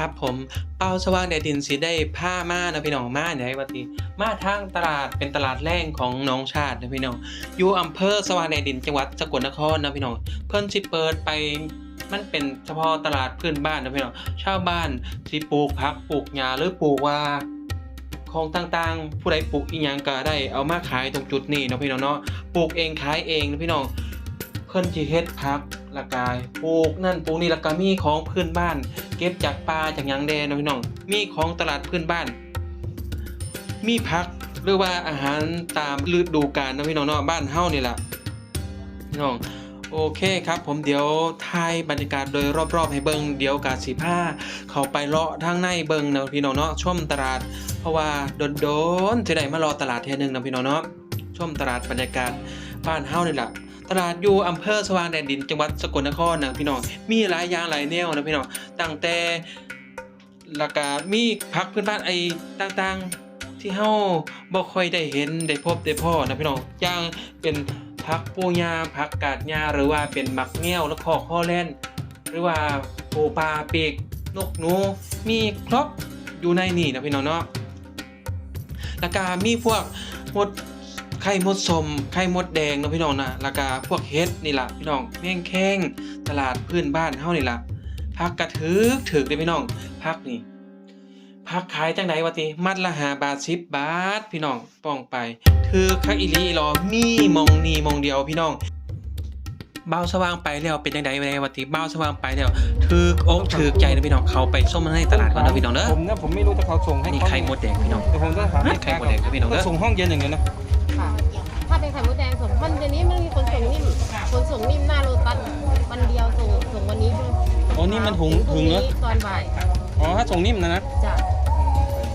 ครับผมเป้าสว่างแดดดินสีได้ผ้ามานะพี่น้องมาเนี่ยให้วัตีมาทางตลาดเป็นตลาดแรงของน้องชาตินะพี่น้องอยู่อำเภอสว่างแดดดินจังหวัดสกลนครนะพี่น้องเพิ่นสิเปิดไปมันเป็นเฉพาะตลาดพื้นบ้านนะพี่น้องชาวบ้านที่ปลูกผักปลูกหญ้าหรือปลูกว่าของต่างๆ ผู้ใดปลูกอีหยังก็ได้เอามาขายตรงจุดนี้นะพี่น้องเนาะปลูกเองขายเองนะพี่น้องเพิ่นสิเฮ็ดผัก ละกายปลูกนั่นปลูกนี่แล้วก็มีของพื้นบ้าน เก็บจากป่าจากหยังแดนเนาะพี่น้อง มีของตลาดพื้นบ้าน มีผักหรือว่าอาหารตามฤดูกาลนะพี่น้องเนาะบ้านเฮานี่แหละพี่น้องโอเคครับผมเดี๋ยวถ่ายบรรยากาศโดยรอบๆ ให้เบิงเดี๋ยวกาสีผ้าเขาไปเลาะทางในเบิงนะพี่น้องเนาะชมตลาด เพราะว่าโดนๆจะได้มารอตลาดเทื่อนึงนะพี่น้องเนาะชมตลาดบรรยากาศบ้านเฮานี่แหละ ตลาดอยู่อำเภอสว่างแดนดินจังหวัดสกลนครนะพี่น้อง มีหลายอย่างหลายแนวนะพี่น้อง ตั้งแต่และกามีพักพื้นบ้านไอ้ต่างๆ ที่เฮาบ่ค่อยได้เห็นได้พบได้พ่อนะพี่น้อง อย่างเป็นผักปูยาผักกาดยาหรือว่าเป็นมักแง้วและคอข้อแล่น หรือว่าปูปลาปีกนกหนู มีครบอยู่ในนี่นะพี่น้องเนาะแล้วก็มีพวกหมด ไข่มดสมไข่มดแดงเนาะพี่น้องนะแล้วก็พวกเฮ็ดนี่ล่ะพี่น้องแม่งแข้งตลาดพื้นบ้านเฮานี่ล่ะพักกระถึกถึกเลยพี่น้องพักนี่พักขายจังไหนวะติมัดละหาบาทสิบบาทพี่น้องป้องไปถือคักอีหลีอีหรอมีมองนี่มองเดียวพี่น้องเบ้าสว่างไปแล้วเป็นจังไดไปวะติเบ้าสว่างไปแล้วถือกอกถือกใจนะพี่น้องเขาไปส้มมาให้ตลาดก่อนนะพี่น้องเด้อผมเนี่ยผมไม่รู้จะเขาส่งให้นี่ไข่มดแดงพี่น้องเดี๋ยวผมจะถามนี่ไข่มดแดงครับพี่น้องเด้อส่งห้องเย็นอย่างเงี้ยนะค่ะถ้า เป็นไข่มดแดงส่งท่านเดี๋ยวนี้มันมีคนส่งนิ่มคนส่งนิ่มหน้าโรตัสวันเดียวส่งส่งวันนี้ด้วยอ๋อนี่มันถุงพรุ่ถุงเนอะตอนบ่ายอ๋อถ้าส่งนิ่มนะนะจ้ะ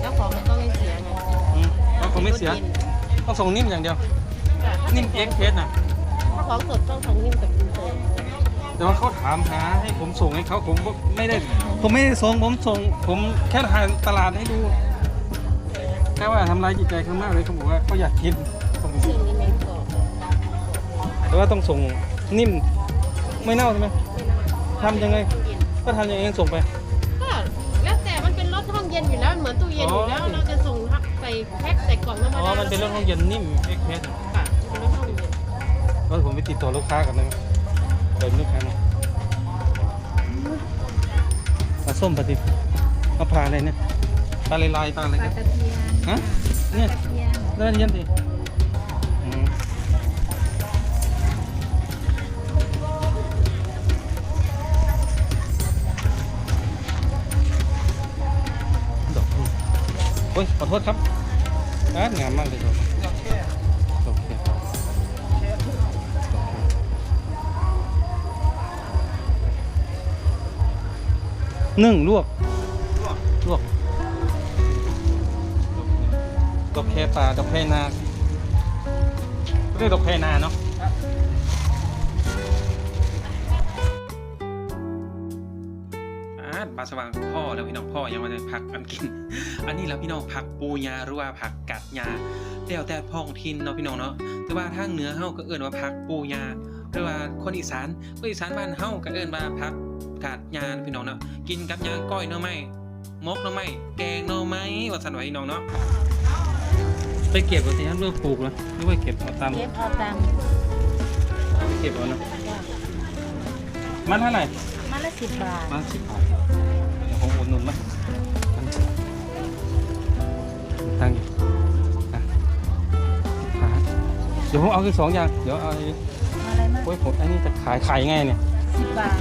แล้วของมันต้องไม่เสียไงอืมเพราะผมไม่เสีย รถนต้องส่งนิ่มอย่างเดียว จ้ะนิ่มเอ็กเพสนะถ้าของสดต้องส่งนิ่มกับอินเตอร์แต่ว่าเขาถามหาให้ผมส่งให้เขาผมก็ไม่ได้ ผมไม่ได้ส่งผมส่ง ผมแค่ถ่ายตลาดให้ดูแค่ว่าทำลายจิตใจเขามากเลยเขาบอกว่าเขาอยากกิน แต่ว่าต้องส่งนิ่มไม่เน่าใช่ไหมทำยังไง ก็ทำยังไงส่งไปก็แล้วแต่มันเป็นรถห้องเย็นอยู่แล้วเหมือนตู้เย็นอยู่แล้วอ๋อเราจะส่งใส่แพ็คใส่กล่องธรรมอ๋อดามันเป็นเรื่องของเย็นนิ่มเอ็กเพสค่ะเป็นรถห้องเย็นก็ผมไปติดต่อลูกค้ากันนะเปิดลูกค้านะปลาส้มปลาดิบมะพร้าวอะไรเนี่ยปลาลายๆปลาอะไรปลาเนี่ยตะเพียนฮะเนี่ยตะเพียนเล่นเย็นดิ โอ้ยขอโทษครับอ่างามมากเลยดอกโอเคนึ่งลวกลวกดอกแคป่าดอกแคนาเรียกดอกแคนาเนาะ อาดบาสว่างพ่อแล้วพี่น้องพ่อยังมาได้ผักกันกิน อันนี้แล้วพี่น้องผักปูยาหรือว่าผักกัดยาแล้วแต่พ้องทินเนาะพี่น้องเนาะแต่ว่าทางเหนือเฮาก็เอิ้นว่าผักปูยาหรือว่าคนอีสานคนอีสานบ้านเฮาก็เอิ้นว่าผักกัดยาพี่น้องเนาะกินกับยาก้อยหน่อไม้มกหน่อไม้แกงหน่อไม้ว่าซั่นว่าพี่น้องเนาะไปเก็บเอาสิครับเลือกปลูกเหรอหรือว่าเก็บเอาตามเก็บเอาตังค์เก็บเอานะมันเท่าไหร่ มาละสิบบาทมันสิบบาทเดี๋ยวผมอุดหนุนมั้ยตังค์อะสิบบาทเดี๋ยวผมเอาแค่สองอย่าง เดี๋ยวเอาไอ้มาอะไรมากโอ้ยผมอันนี้จะขายขายยังไงเนี่ยสิบบาท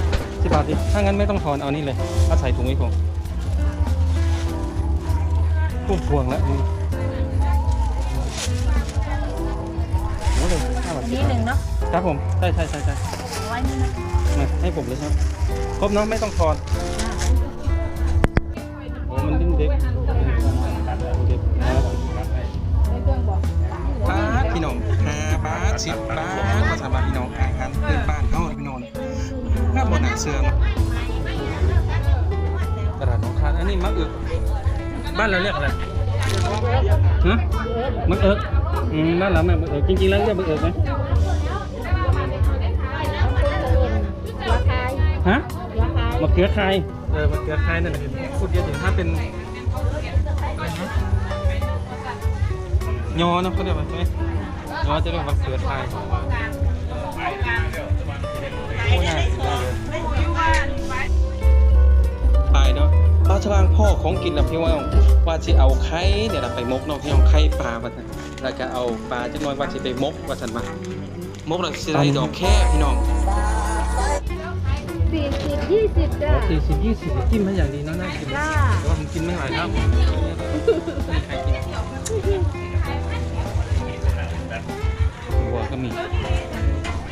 สิบบาทดิถ้างั้นไม่ต้องทอนเอานี่เลยเอาใส่ถุงไว้ผมพุ่มพวงแล้วนี่โอ้เลยห้าบาทอันสิบนี้บาหนึ่ทงเนาะครับผม ใช่ใช่ใช่ใช่เอาไว้นี่นะ มาให้ผมเลยครับ ครบเนาะไม่ต้องทอนโอ้มันดิ้นเด็กเด็กนะครับบาพี่น้อง5บาท10บาทว่าซั่นว่าพี่น้องอาหารพื้นบ้านเฮาเนาพี่น้องน่าบ่น่าเชื่อเนาะตลาดหนองคายอันนี้มักเอิกบ้านเราเรียกอะไรฮะมักเอิกอืมบ้านเราไม่มักเอิกจริงๆแล้วเรียกมักเอิกไหม ฮะมะเขือคายเออมันเกลือไทยนั่นเห็นพูดเยอะอยู่ถ้าเป็นยอนะเขาเรียกว่าใช่ไหมยอจะเรียกว่าเกลือไทยโอ้ยน่ากินมากเลยไปเนาะปลาชวางพ่อของกินแล้วพี่ว่าว่าสิเอาไข่เนี่ยไปมกเนาะพี่น้องไข่ปลาว่าซั่นแล้วก็เอาปลาจักหน่อยว่าสิไปมกว่าซั่นว่ามกแล้วสิได้ดอกแค่พี่น้อง สี่สิบยี่สิบจ้าสี่สิบยี่สิบจิ้มให้อย่างดีเนาะน่ากินจ้าแต่ว่าผมกินไม่ไหวครับไม่มีใครกินบัวก็มี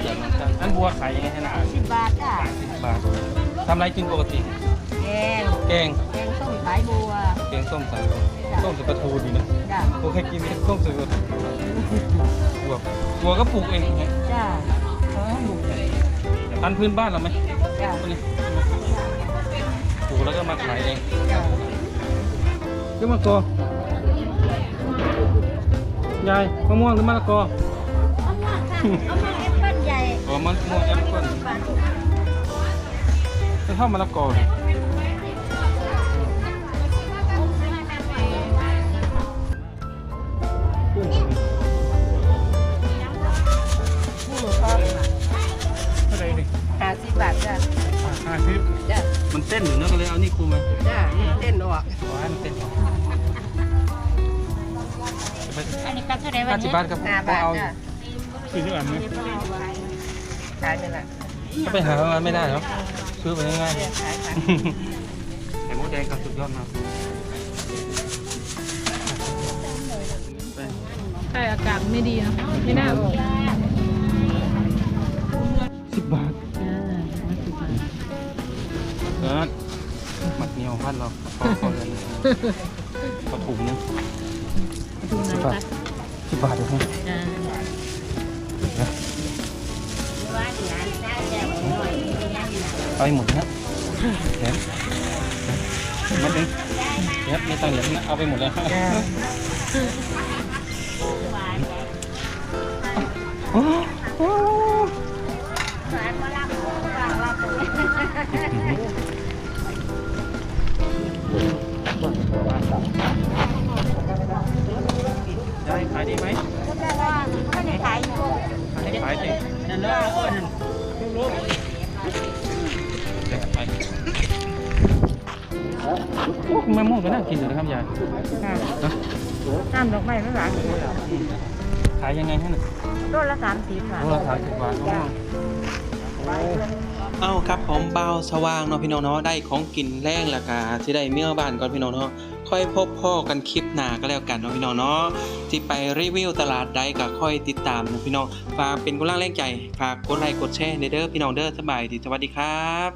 อย่างนั้นครับอันบัวขายยังไงให้หนาสิบบาทจ้ะสิบบาททำอะไรกินปกติ แกง แกง แกงส้มสายบัว แกงส้มสายบัวส้มใส่ปลาทูดีนะจ้ะผมเคยกินส้มใส่ปลาทูบัวบัวก็ปลูกเองไงจ้ะ พันธุ์พื้นบ้านเราไหมจ้ะตัวนี้ปลูกแล้วก็มาขายเองจ้ะเรื่องมะกอยายมะม่วงหรือมะละกอเอามาค่ะเอามาแอปเปิ้ลใหญ่อ๋อมะม่วงแอปเปิ้ลไม่เท่ามะละกอเลยกุ้ง จ้ะห้าสิบจ้ะมันเต้นอยู่นะก็เลยเอานี่คูมาจ้ะนี่เต้นออกว้ามันเต้นจะไปอันนี้ก็เท่าไหร่วัห้านสินี้บบาทครับห้าบาทเอาจ้ะสี่สิบบาทไหมขายไปละก็ไปหามาไม่ได้เนาะซื้อไปง่ายๆ ขายขายไข่มดแดงครับสุดยอดมากไปใช่อากาศไม่ดีนะไม่น่าบอก หนียวพันเราพอพอเลยพอถุงนึงสิบบาทสิบบาทเดี๋ยวให้เอาไปหมดนะแถมมัดเองเดี๋ยวไม่ต้องเหลือนะเอาไปหมดเลยโอ้ โอ้มะม่วงก็น่ากินอยู่นะครับยายนะน้ำดอกไม้ไม่หวานขายยังไงฮะเนี่ยต้นละสามสิบค่ะโลละสามสิบบาทมะม่วงเอ้าครับผมเบาสว่างเนาะพี่น้องเนาะได้ของกินแรงและกาที่ได้เมื่อบ้านก่อนพี่น้องเนาะค่อยพบพ่อกันคลิปหน้าก็แล้วกันเนาะพี่น้องเนาะที่ไปรีวิวตลาดใดก็ค่อยติดตามนะพี่น้องฝากเป็นกำลังแรงใจฝากกดไลค์กดแชร์เด้อพี่น้องเด้อสบายดีสวัสดีครับ